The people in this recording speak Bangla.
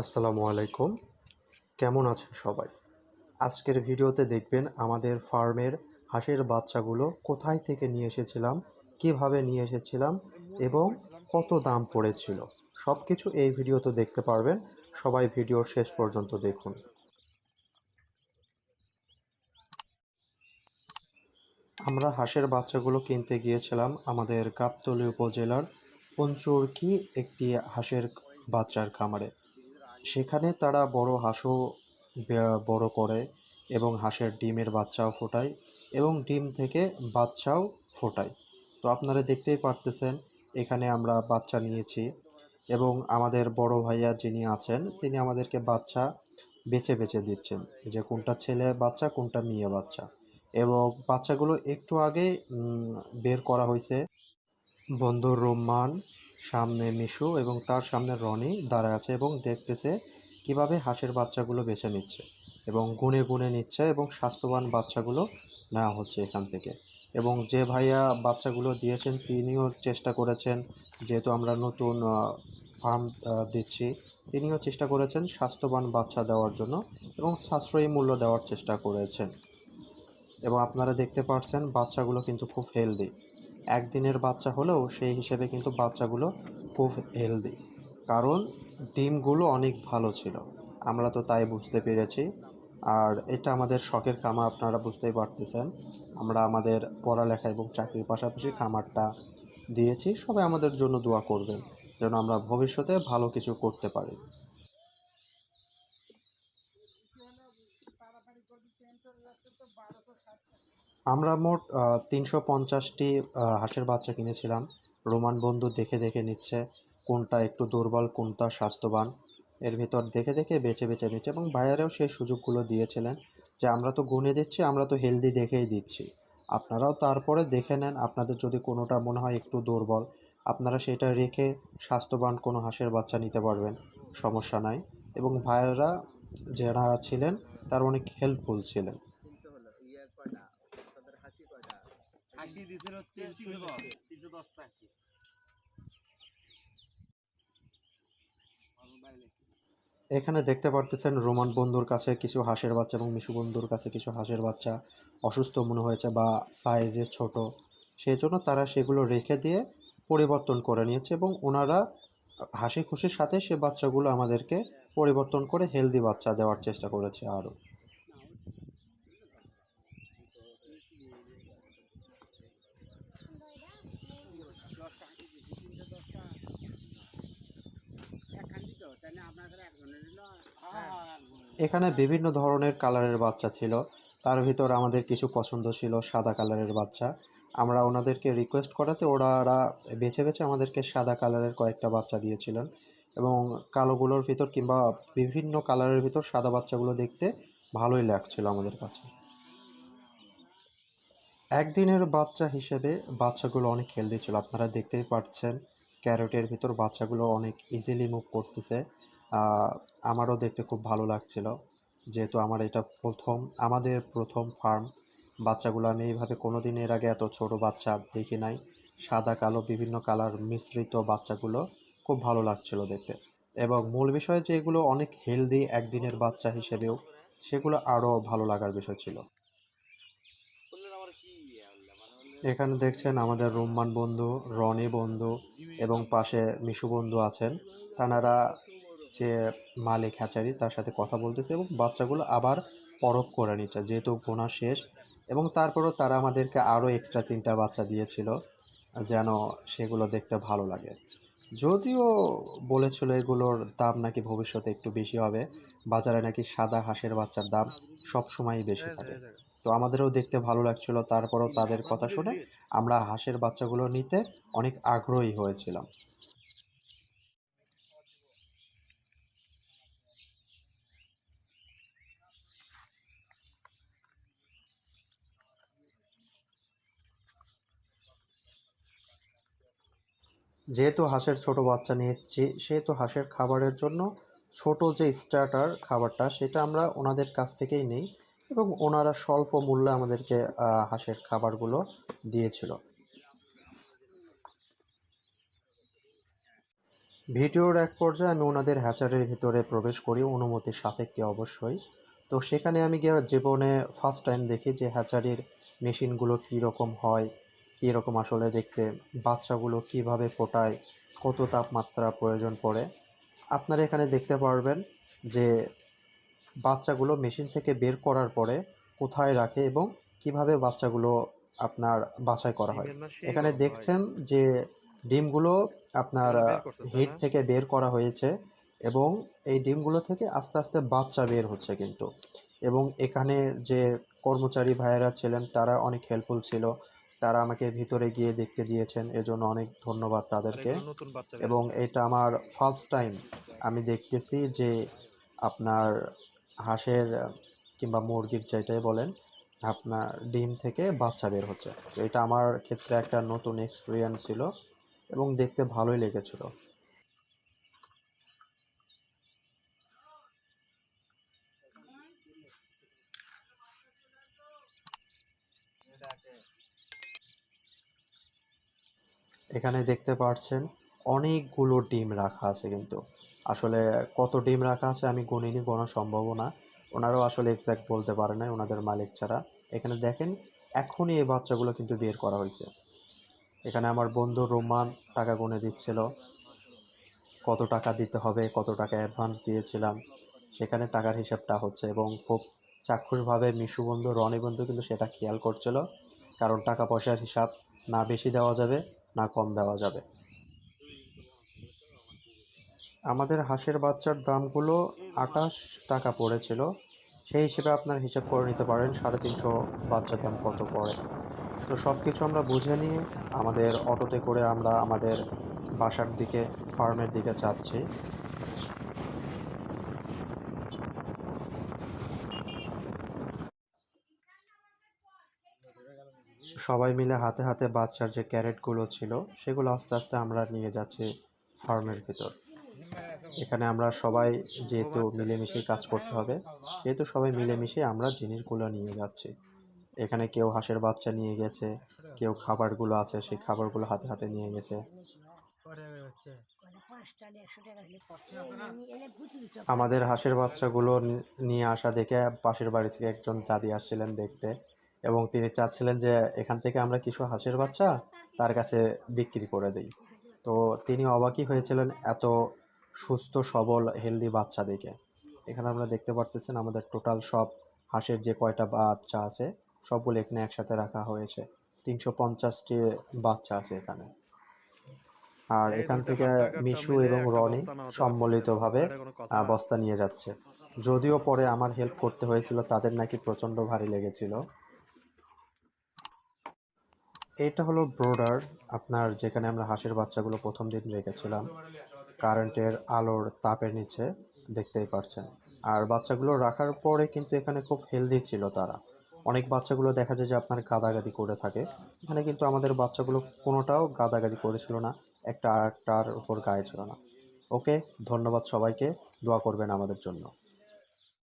আসসালামু আলাইকুম। কেমন আছেন সবাই? আজকের ভিডিওতে দেখবেন আমাদের ফার্মের হাঁসের বাচ্চাগুলো কোথায় থেকে নিয়ে এসেছিলাম, কীভাবে নিয়ে এসেছিলাম এবং কত দাম পড়েছিল। সব কিছু এই ভিডিওতে দেখতে পারবেন। সবাই ভিডিওর শেষ পর্যন্ত দেখুন। আমরা হাঁসের বাচ্চাগুলো কিনতে গিয়েছিলাম আমাদের গাবতলী উপজেলার পঞ্চুরকি একটি হাঁসের বাচ্চার খামারে। সেখানে তারা বড় হাঁসও বড় করে এবং হাঁসের ডিমের বাচ্চাও ফোটায় এবং ডিম থেকে বাচ্চাও ফোটায়। তো আপনারা দেখতেই পারতেছেন, এখানে আমরা বাচ্চা নিয়েছি এবং আমাদের বড় ভাইয়া যিনি আছেন, তিনি আমাদেরকে বাচ্চা বেছে বেছে দিচ্ছেন যে কোনটা ছেলে বাচ্চা, কোনটা মেয়ে বাচ্চা। এবং বাচ্চাগুলো একটু আগে বের করা হয়েছে। বন্ধু রোমান সামনে মিশু এবং তার সামনে রনি দাঁড়ায় আছে এবং দেখতেছে কীভাবে হাঁসের বাচ্চাগুলো বেছে নিচ্ছে এবং গুনে গুনে নিচ্ছে এবং স্বাস্থ্যবান বাচ্চাগুলো নেওয়া হচ্ছে এখান থেকে। এবং যে ভাইয়া বাচ্চাগুলো দিয়েছেন, তিনিও চেষ্টা করেছেন, যেহেতু আমরা নতুন ফার্ম দিচ্ছি, তিনিও চেষ্টা করেছেন স্বাস্থ্যবান বাচ্চা দেওয়ার জন্য এবং সাশ্রয়ী মূল্য দেওয়ার চেষ্টা করেছেন। এবং আপনারা দেখতে পাচ্ছেন বাচ্চাগুলো কিন্তু খুব হেলদি একদিনের বাচ্চা হলেও সেই হিসেবে কিন্তু বাচ্চাগুলো খুব হেলদি কারণ ডিমগুলো অনেক ভালো ছিল। আমরা তো তাই বুঝতে পেরেছি। আর এটা আমাদের শখের খামার, আপনারা বুঝতেই পারতেছেন। আমরা আমাদের পড়ালেখা এবং চাকরির পাশাপাশি খামারটা দিয়েছি। সবাই আমাদের জন্য দোয়া করবেন যেন আমরা ভবিষ্যতে ভালো কিছু করতে পারি। আমরা মোট তিনশো পঞ্চাশটি হাঁসের বাচ্চা কিনেছিলাম। রোমান বন্ধু দেখে দেখে নিচ্ছে কোনটা একটু দুর্বল, কোনটা স্বাস্থ্যবান। এর ভিতর দেখে দেখে বেছে বেছে নিচ্ছে এবং ভাইয়ারেও সেই সুযোগগুলো দিয়েছিলেন যে, আমরা তো গুনে দিচ্ছি, আমরা তো হেলদি দেখেই দিচ্ছি। আপনারাও তারপরে দেখে নেন, আপনাদের যদি কোনোটা মনে হয় একটু দুর্বল, আপনারা সেটা রেখে স্বাস্থ্যবান কোনো হাঁসের বাচ্চা নিতে পারবেন, সমস্যা নাই। এবং ভাইয়েরা যারা ছিলেন, তার অনেক হেল্পফুল ছিলেন তিনশো হলো ইয়ে কয়টা তাদের হাসি কয়টা দিছেন হচ্ছে তিনশো দশ তিনশো আশি এখানে দেখতে পারতেছেন রোমান বন্ধুর কাছে কিছু হাঁসের বাচ্চা এবং মিশু বন্ধুর কাছে কিছু হাঁসের বাচ্চা অসুস্থ মনে হয়েছে বা সাইজে ছোট। সেই জন্য তারা সেগুলো রেখে দিয়ে পরিবর্তন করে নিয়েছে এবং ওনারা হাসি খুশির সাথে সে বাচ্চাগুলো আমাদেরকে পরিবর্তন করে হেলদি বাচ্চা দেওয়ার চেষ্টা করেছে আরও। এখানে বিভিন্ন ধরনের কালারের বাচ্চা ছিল। তার ভিতর আমাদের কিছু পছন্দ ছিল সাদা কালারের বাচ্চা। আমরা ওনাদেরকে রিকোয়েস্ট করাতে ওরা বেছে বেছে আমাদেরকে সাদা কালারের কয়েকটা বাচ্চা দিয়েছিলেন এবং কালোগুলোর ভিতর কিংবা বিভিন্ন কালারের ভিতর সাদা বাচ্চাগুলো দেখতে ভালোই লাগছিল আমাদের কাছে। একদিনের বাচ্চা হিসেবে বাচ্চাগুলো অনেক হেলদি ছিল। আপনারা দেখতেই পাচ্ছেন ক্যারেটের ভিতর বাচ্চাগুলো অনেক ইজিলি মুভ করতেছে। আমারও দেখতে খুব ভালো লাগছিল। যেহেতু আমার এটা প্রথম, আমাদের প্রথম ফার্ম বাচ্চাগুলো আমি এইভাবে কোনো দিন এর আগে এত ছোট বাচ্চা দেখি নাই। সাদা, কালো, বিভিন্ন কালার মিশ্রিত বাচ্চাগুলো খুব ভালো লাগছিল দেখতে। এবং মূল বিষয় যে এগুলো অনেক হেলদি একদিনের বাচ্চা হিসেবেও, সেগুলো আরও ভালো লাগার বিষয় ছিল। এখানে দেখছেন আমাদের রুম্মান বন্ধু, রনি বন্ধু এবং পাশে মিশু বন্ধু আছেন। তানারা যে মালিক হ্যাচারি তার সাথে কথা বলতেছে এবং বাচ্চাগুলো আবার পরখ করে নিচ্ছে যেহেতু গোনা শেষ। এবং তারপরেও তারা আমাদেরকে আরও এক্সট্রা তিনটা বাচ্চা দিয়েছিল যেন সেগুলো দেখতে ভালো লাগে। যদিও বলেছিল এগুলোর দাম নাকি ভবিষ্যতে একটু বেশি হবে বাজারে নাকি সাদা হাঁসের বাচ্চার দাম সব সময়ই বেশি থাকে। তো আমাদেরও দেখতে ভালো লাগছিল তারপরেও তাদের কথা শুনে আমরা হাঁসের বাচ্চাগুলো নিতে অনেক আগ্রহী হয়েছিলাম। যেহেতু হাঁসের ছোট বাচ্চা নিয়েছি সেহেতু হাঁসের খাবারের জন্য ছোট যে স্টার্টার খাবারটা, সেটা আমরা ওনাদের কাছ থেকেই নিই এবং ওনারা স্বল্প মূল্যে আমাদেরকে হাঁসের খাবারগুলো দিয়েছিল। ভিডিওর এক পর্যায়ে আমি ওনাদের হ্যাচারের ভিতরে প্রবেশ করি অনুমতির সাপেক্ষে অবশ্যই। তো সেখানে আমি গিয়ে জীবনে ফার্স্ট টাইম দেখি যে হ্যাচারির মেশিনগুলো কী রকম হয় কী রকম আসলে দেখতে? বাচ্চাগুলো কীভাবে ফোটায়? কত তাপমাত্রা প্রয়োজন পড়ে? আপনারা এখানে দেখতে পারবেন যে বাচ্চাগুলো মেশিন থেকে বের করার পরে কোথায় রাখে এবং কীভাবে বাচ্চাগুলো আপনার বাছাই করা হয়। এখানে দেখছেন যে ডিমগুলো আপনার হিট থেকে বের করা হয়েছে এবং এই ডিমগুলো থেকে আস্তে আস্তে বাচ্চা বের হচ্ছে কিন্তু। এবং এখানে যে কর্মচারী ভাইয়েরা ছিলেন তারা অনেক হেল্পফুল ছিল। তারা আমাকে ভিতরে গিয়ে দেখতে দিয়েছেন। এজন্য অনেক ধন্যবাদ তাদেরকে। এবং এটা আমার ফার্স্ট টাইম আমি দেখতেছি যে আপনার হাঁসের কিংবা মুরগির যেটাই বলেন আপনার ডিম থেকে বাচ্চা বের হচ্ছে। তো এটা আমার ক্ষেত্রে একটা নতুন এক্সপিরিয়েন্স ছিল এবং দেখতে ভালোই লেগেছিল। এখানে দেখতে পাচ্ছেন অনেকগুলো ডিম রাখা আছে কিন্তু। আসলে কত ডিম রাখা আছে আমি গুনিনি গোনা সম্ভব না ওনারাও আসলে এক্স্যাক্ট বলতে পারে না ওনাদের মালিক ছাড়া। এখানে দেখেন এখনই এই বাচ্চাগুলো কিন্তু বের করা হয়েছে। এখানে আমার বন্ধু রোমান টাকা গুনে দিচ্ছিল। কত টাকা দিতে হবে, কত টাকা অ্যাডভান্স দিয়েছিলাম। সেখানে টাকার হিসাবটা হচ্ছে এবং খুব চাক্ষুষভাবে মিশু বন্ধু, রনি বন্ধু কিন্তু সেটা খেয়াল করছিল। কারণ টাকা পয়সার হিসাব না বেশি দেওয়া যাবে। না কম দেওয়া যাবে। আমাদের হাঁসের বাচ্চার দামগুলো আটাশ টাকা পড়েছিল। সেই হিসেবে আপনার হিসাব করে নিতে পারেন, সাড়ে তিনশো বাচ্চার দাম কত পড়ে। তো সব কিছু আমরা বুঝে নিয়ে আমাদের অটোতে করে আমরা আমাদের বাসার দিকে, ফার্মের দিকে যাচ্ছি। সবাই মিলে হাতে হাতে বাচ্চার যে ক্যারেটগুলো ছিল, সেগুলো আস্তে আস্তে আমরা নিয়ে যাচ্ছি ফার্মের ভিতর। এখানে আমরা সবাই যেহেতু মিলেমিশে কাজ করতে হবে, সেহেতু সবাই মিলেমিশে আমরা জিনিসগুলো নিয়ে যাচ্ছি। এখানে কেউ হাঁসের বাচ্চা নিয়ে গেছে, কেউ খাবারগুলো আছে, সেই খাবারগুলো হাতে হাতে নিয়ে গেছে। আমাদের হাঁসের বাচ্চাগুলো নিয়ে আসা দেখে পাশের বাড়ি থেকে একজন দাদি আসছিলেন দেখতে। এবং তিনি চাচ্ছিলেন যে এখান থেকে আমরা কিছু হাঁসের বাচ্চা তার কাছে বিক্রি করে দিই। তো তিনি অবাকই হয়েছিলেন এত সুস্থ সবল হেলদি বাচ্চা দেখে। এখানে আমরা দেখতে পারতেছেন আমাদের টোটাল সব হাঁসের যে কয়টা বাচ্চা আছে সবগুলো এখানে একসাথে রাখা হয়েছে। তিনশো পঞ্চাশটি বাচ্চা আছে এখানে। আর এখান থেকে মিশু এবং রনি সম্মিলিতভাবে বস্তা নিয়ে যাচ্ছে। যদিও পরে আমার হেল্প করতে হয়েছিল তাদের নাকি প্রচণ্ড ভারী লেগেছিল। এটা হলো ব্রোডার আপনার যেখানে আমরা হাঁসের বাচ্চাগুলো প্রথম দিন রেখেছিলাম। কারেন্টের আলোর তাপের নিচে দেখতেই পারছেন। আর বাচ্চাগুলো রাখার পরে কিন্তু এখানে খুব হেলদি ছিল তারা। অনেক বাচ্চাগুলো দেখা যায় যে আপনার গাদাগাদি করে থাকে। এখানে কিন্তু আমাদের বাচ্চাগুলো কোনোটাও গাদাগাদি করেছিল না, একটা আর একটার উপর গায়ে ছিল না। ওকে ধন্যবাদ সবাইকে। দোয়া করবেন আমাদের জন্য।